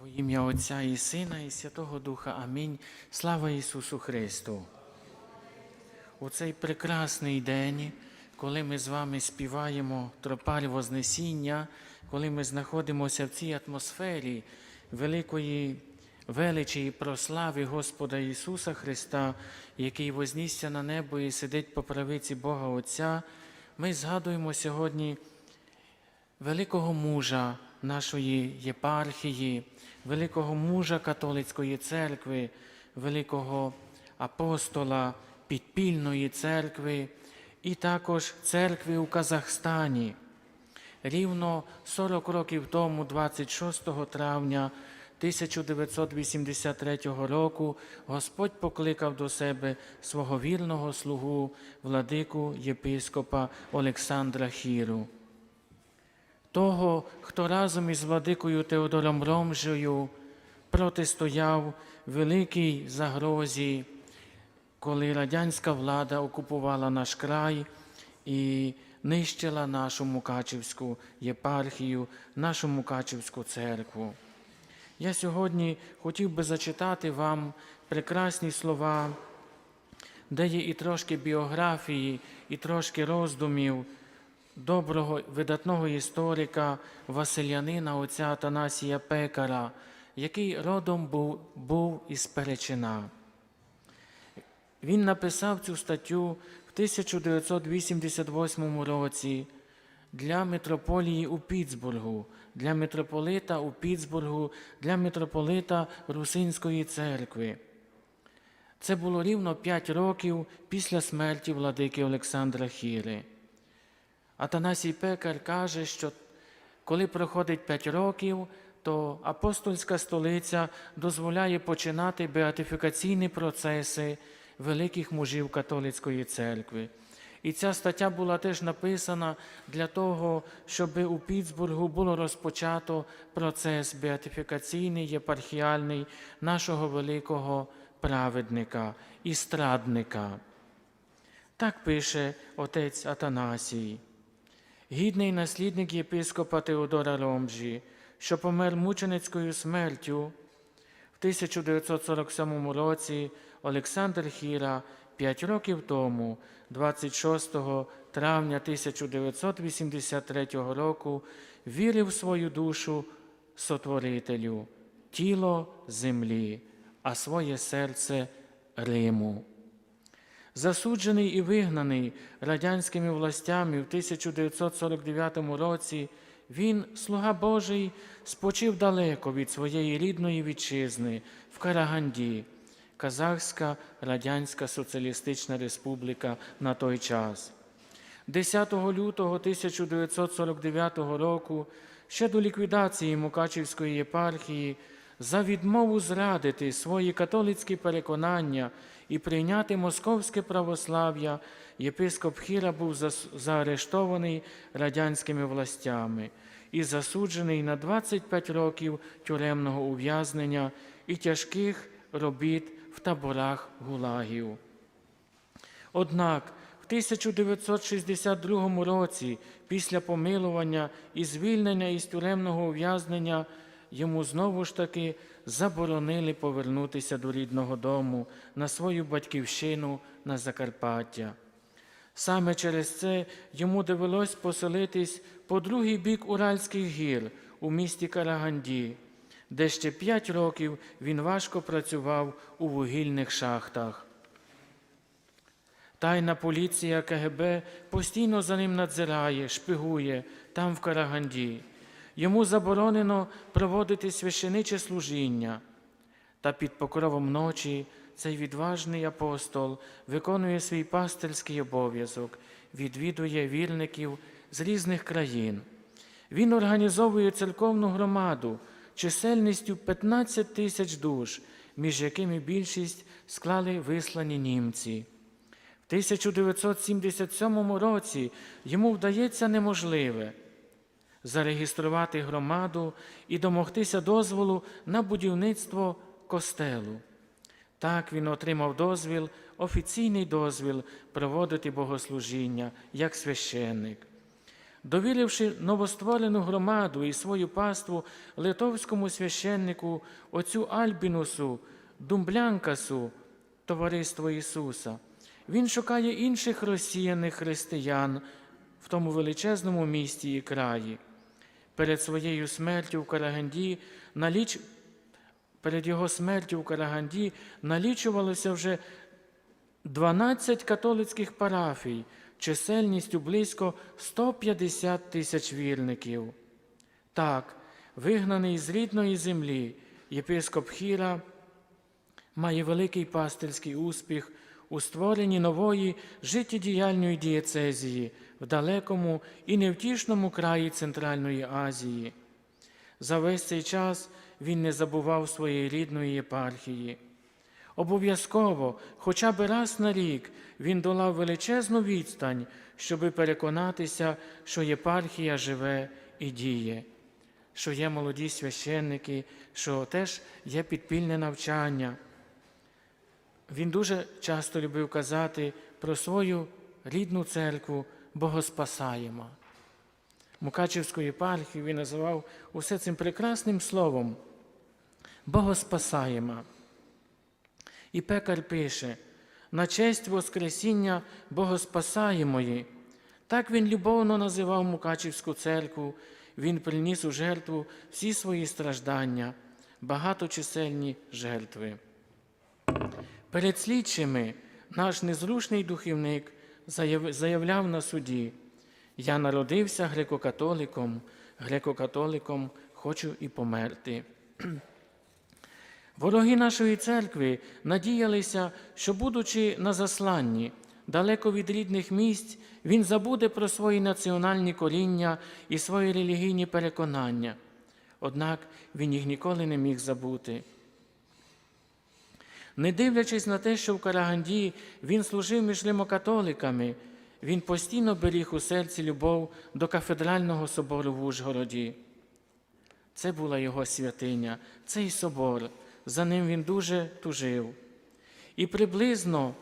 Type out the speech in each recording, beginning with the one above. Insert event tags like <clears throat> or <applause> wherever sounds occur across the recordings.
Во ім'я Отця і Сина, і Святого Духа. Амінь. Слава Ісусу Христу. У цей прекрасний день, коли ми з вами співаємо тропарь Вознесіння, коли ми знаходимося в цій атмосфері великої величі і прослави Господа Ісуса Христа, який вознісся на небо і сидить по правиці Бога Отця, ми згадуємо сьогодні великого мужа нашої єпархії, великого мужа католицької церкви, великого апостола підпільної церкви і також церкви у Казахстані. Рівно 40 років тому, 26 травня 1983 року, Господь покликав до себе свого вірного слугу, владику єпископа Олександра Хіру того, хто разом із владикою Теодором Ромжею протистояв великій загрозі, коли радянська влада окупувала наш край і нищила нашу Мукачівську єпархію, нашу Мукачівську церкву. Я сьогодні хотів би зачитати вам прекрасні слова, де є і трошки біографії, і трошки роздумів доброго видатного історика Василянина отця Атанасія Пекара, який родом був, був із Перечина. Він написав цю статтю в 1988 році для митрополії у Піцбургу, для митрополита у Піцбургу, для митрополита Русинської церкви. Це було рівно 5 років після смерті владики Олександра Хіри. Атанасій Пекар каже, що коли проходить 5 років, то апостольська столиця дозволяє починати беатифікаційні процеси великих мужів католицької церкви. І ця стаття була теж написана для того, щоб у Піцбургу було розпочато процес беатифікаційний, єпархіальний нашого великого праведника і страдника. Так пише отець Атанасій. Гідний наслідник єпископа Теодора Ромжі, що помер мученицькою смертю в 1947 році Олександр Хіра п'ять років тому, 26 травня 1983 року, вірив свою душу сотворителю, тіло землі, а своє серце Риму. Засуджений і вигнаний радянськими властями в 1949 році, він, слуга Божий, спочив далеко від своєї рідної вітчизни в Караганді, Казахська Радянська Соціалістична Республіка на той час. 10 лютого 1949 року, ще до ліквідації Мукачівської єпархії, за відмову зрадити свої католицькі переконання і прийняти московське православ'я, єпископ Хіра був заарештований радянськими властями і засуджений на 25 років тюремного ув'язнення і тяжких робіт в таборах гулагів. Однак в 1962 році, після помилування і звільнення із тюремного ув'язнення, йому знову ж таки заборонили повернутися до рідного дому на свою батьківщину на Закарпаття. Саме через це йому довелось поселитись по другий бік Уральських гір у місті Караганді, де ще п'ять років він важко працював у вугільних шахтах. Тайна поліція КГБ постійно за ним надзирає, шпигує там в Караганді. Йому заборонено проводити священиче служіння. Та під покровом ночі цей відважний апостол виконує свій пастирський обов'язок, відвідує вірників з різних країн. Він організовує церковну громаду чисельністю 15 тисяч душ, між якими більшість склали вислані німці. В 1977 році йому вдається неможливе зареєструвати громаду і домогтися дозволу на будівництво костелу. Так він отримав дозвіл, офіційний дозвіл проводити богослужіння як священник. довіривши новостворену громаду і свою паству литовському священнику отцю Альбінусу, Думблянкасу, Товариство Ісуса. Він шукає інших розсіяних християн в тому величезному місті і краї. Перед своєю смертю в Караганді наліч... перед його смертю в Караганді налічувалося вже 12 католицьких парафій, чисельністю близько 150 тисяч вірників. Так, вигнаний з рідної землі, єпископ Хіра має великий пастирський успіх у створенні нової життєдіяльної дієцезії в далекому і невтішному краї Центральної Азії. За весь цей час він не забував своєї рідної єпархії. Обов'язково, хоча б раз на рік, він долав величезну відстань, щоби переконатися, що єпархія живе і діє, що є молоді священники, що теж є підпільне навчання. Він дуже часто любив казати про свою рідну церкву Богоспасаєма. Мукачівську єпархію він називав усе цим прекрасним словом Богоспасаєма. І пекар пише, на честь Воскресіння Богоспасаємої. Так він любовно називав Мукачівську церкву, він приніс у жертву всі свої страждання, багаточисельні жертви. Перед слідчими наш незрушний духівник заявляв на суді: Я народився греко-католиком, греко-католиком хочу і померти. <clears throat> Вороги нашої церкви надіялися, що, будучи на засланні, далеко від рідних місць, він забуде про свої національні коріння і свої релігійні переконання. Однак він їх ніколи не міг забути. Не дивлячись на те, що в Караганді він служив між римокатоликами, він постійно беріг у серці любов до кафедрального собору в Ужгороді. Це була його святиня, цей собор. За ним він дуже тужив. І приблизно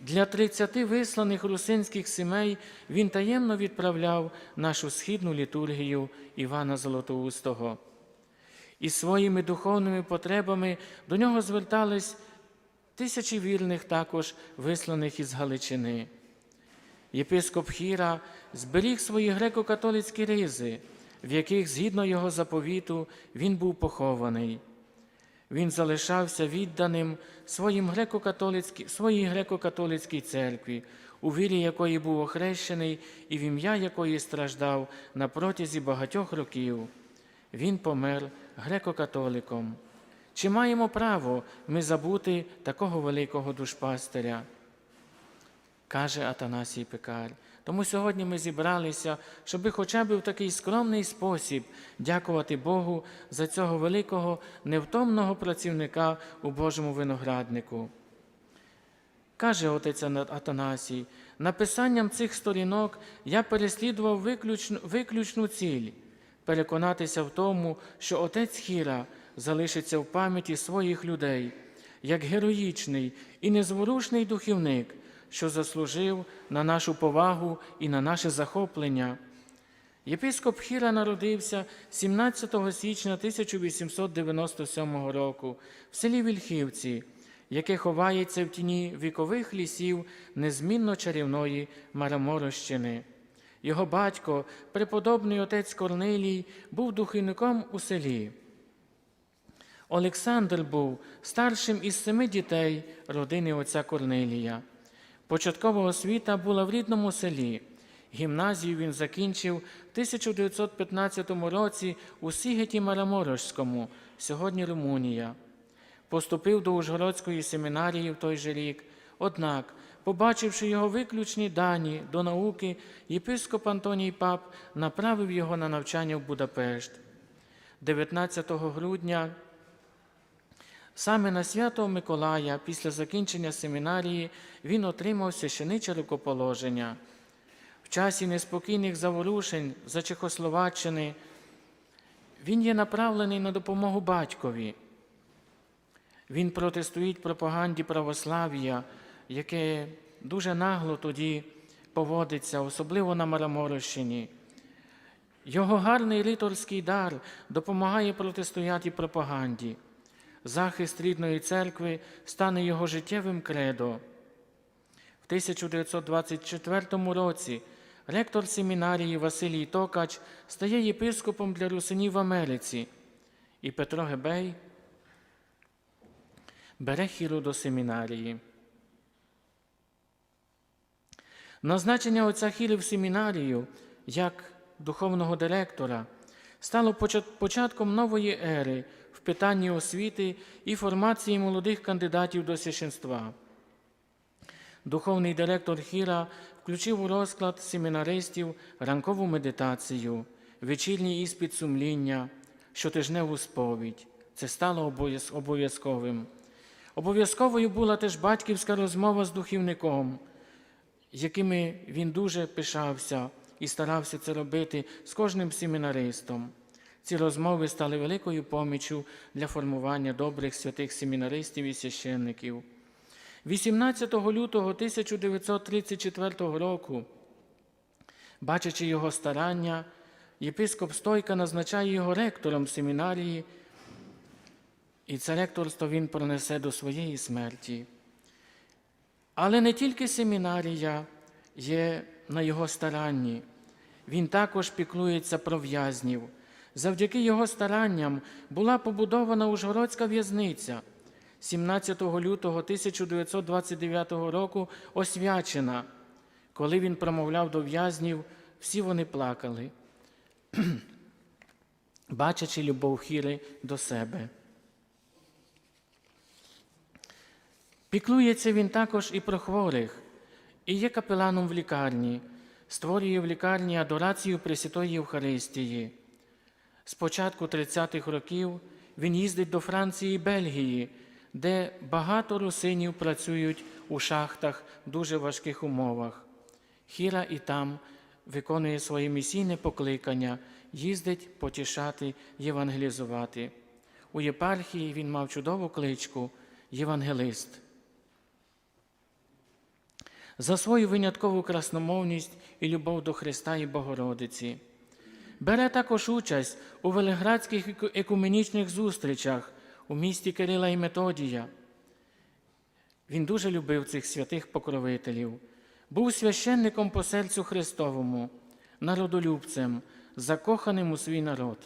для 30 висланих русинських сімей він таємно відправляв нашу східну літургію Івана Золотоустого. І своїми духовними потребами до нього звертались тисячі вірних також висланих із Галичини. Єпископ Хіра зберіг свої греко-католицькі ризи, в яких, згідно його заповіту, він був похований. Він залишався відданим своїм греко-католицькій, своїй греко-католицькій церкві, у вірі якої був охрещений і в ім'я якої страждав на протязі багатьох років. Він помер греко-католиком. Чи маємо право ми забути такого великого душпастиря? каже Атанасій Пекар. Тому сьогодні ми зібралися, щоби хоча б в такий скромний спосіб дякувати Богу за цього великого невтомного працівника у Божому винограднику. Каже отець Атанасій, написанням цих сторінок я переслідував виключну, виключну ціль переконатися в тому, що отець Хіра залишиться в пам'яті своїх людей як героїчний і незворушний духівник, що заслужив на нашу повагу і на наше захоплення. Єпископ Хіра народився 17 січня 1897 року в селі Вільхівці, яке ховається в тіні вікових лісів незмінно чарівної Мараморощини. Його батько, преподобний отець Корнилій, був духівником у селі. Олександр був старшим із семи дітей родини отця Корнилія. Початкова освіта була в рідному селі. Гімназію він закінчив в 1915 році у Сігеті Мараморожському, сьогодні Румунія. Поступив до Ужгородської семінарії в той же рік. Однак, побачивши його виключні дані до науки, єпископ Антоній Пап направив його на навчання в Будапешт. 19 грудня Саме на свято Миколая, після закінчення семінарії, він отримав священиче рукоположення. В часі неспокійних заворушень за Чехословаччини він є направлений на допомогу батькові. Він протистоїть пропаганді православ'я, яке дуже нагло тоді поводиться, особливо на Мараморощині. Його гарний риторський дар допомагає протистояти пропаганді. Захист рідної церкви стане його життєвим кредо. В 1924 році ректор семінарії Василій Токач стає єпископом для русинів в Америці, і Петро Гебей бере хіру до семінарії. Назначення отця Хіли в семінарію як духовного директора стало початком нової ери питанні освіти і формації молодих кандидатів до священства. Духовний директор Хіра включив у розклад семінаристів ранкову медитацію, вечірній іспит сумління, щотижневу сповідь. Це стало обов'язковим. Обов'язковою була теж батьківська розмова з духівником, якими він дуже пишався і старався це робити з кожним семінаристом. Ці розмови стали великою поміччю для формування добрих святих семінаристів і священників. 18 лютого 1934 року, бачачи його старання, єпископ Стойка назначає його ректором семінарії, і це ректорство він пронесе до своєї смерті. Але не тільки семінарія є на його старанні, він також піклується про в'язнів. Завдяки його старанням була побудована Ужгородська в'язниця. 17 лютого 1929 року освячена. Коли він промовляв до в'язнів, всі вони плакали, <clears throat> бачачи любов Хіри до себе. Піклується він також і про хворих, і є капеланом в лікарні, створює в лікарні адорацію Пресвятої Євхаристії. З початку 30-х років він їздить до Франції і Бельгії, де багато русинів працюють у шахтах в дуже важких умовах. Хіра і там виконує своє місійне покликання, їздить потішати, євангелізувати. У єпархії він мав чудову кличку Євангелист. За свою виняткову красномовність і любов до Христа і Богородиці. Бере також участь у велиградських екуменічних зустрічах у місті Кирила і Методія. Він дуже любив цих святих покровителів, був священником по серцю Христовому, народолюбцем, закоханим у свій народ,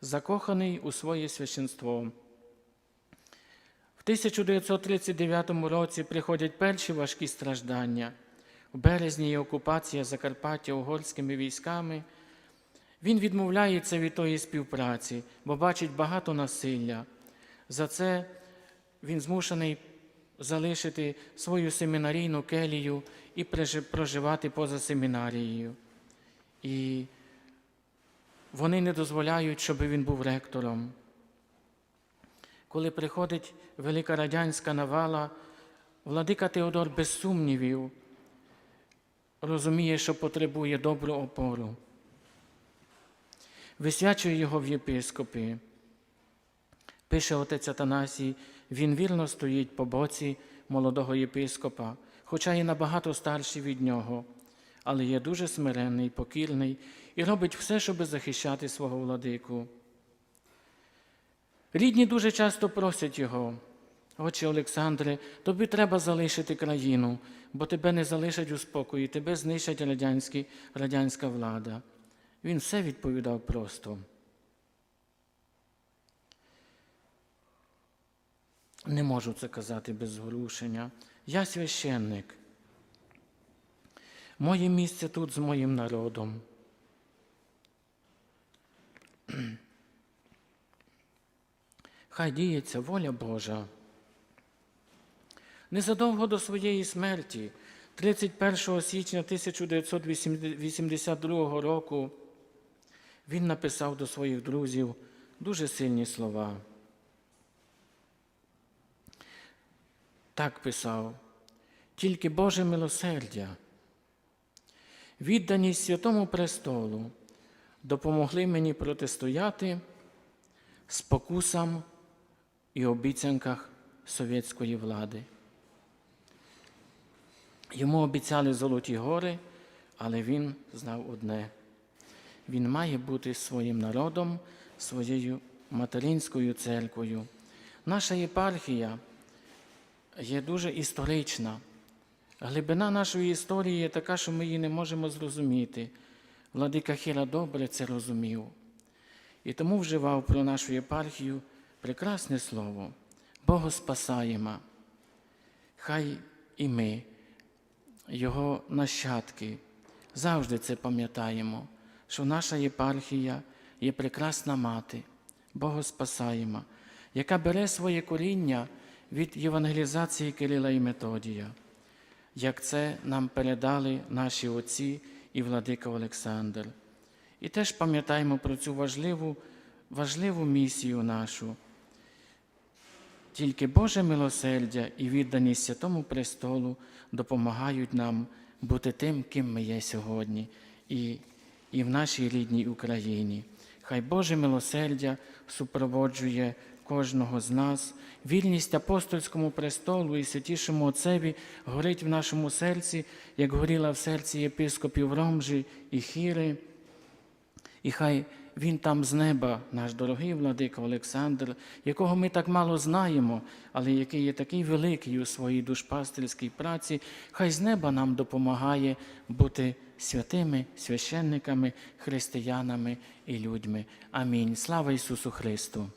закоханий у своє священство. В 1939 році приходять перші важкі страждання. У березні є окупація Закарпаття угорськими військами. Він відмовляється від тої співпраці, бо бачить багато насилля. За це він змушений залишити свою семінарійну келію і проживати поза семінарією. І вони не дозволяють, щоб він був ректором. Коли приходить велика радянська навала, владика Теодор без сумнівів розуміє, що потребує добру опору. Висвячує його в єпископи. Пише отець Атанасій, він вірно стоїть по боці молодого єпископа, хоча є набагато старший від нього, але є дуже смиренний, покірний і робить все, щоб захищати свого владику. Рідні дуже часто просять його, отче Олександре, тобі треба залишити країну, бо тебе не залишать у спокої, тебе знищать радянські, радянська влада. Він все відповідав просто. Не можу це казати без зворушення. Я священник. Моє місце тут з моїм народом. Хай діється воля Божа. Незадовго до своєї смерті, 31 січня 1982 року, він написав до своїх друзів дуже сильні слова. Так писав, тільки Боже милосердя, відданість святому престолу допомогли мені протистояти спокусам і обіцянках совєтської влади. Йому обіцяли золоті гори, але він знав одне: Він має бути своїм народом, своєю материнською церквою. Наша єпархія є дуже історична. Глибина нашої історії є така, що ми її не можемо зрозуміти. Владика Хіра добре це розумів. І тому вживав про нашу єпархію прекрасне слово. Бого спасаємо. Хай і ми, його нащадки, завжди це пам'ятаємо, що наша єпархія є прекрасна мати, Бога спасаємо, яка бере своє коріння від євангелізації Кирила і Методія, як це нам передали наші отці і владика Олександр. І теж пам'ятаємо про цю важливу, важливу місію нашу. Тільки Боже милосердя і відданість Святому престолу допомагають нам бути тим, ким ми є сьогодні, і, і в нашій рідній Україні. Хай Боже милосердя супроводжує кожного з нас, вільність апостольському престолу і святішому Отцеві горить в нашому серці, як горіла в серці єпископів Ромжі і Хіри. І хай він там з неба, наш дорогий владика Олександр, якого ми так мало знаємо, але який є такий великий у своїй душпастерській праці, хай з неба нам допомагає бути святими священниками, християнами і людьми. Амінь. Слава Ісусу Христу!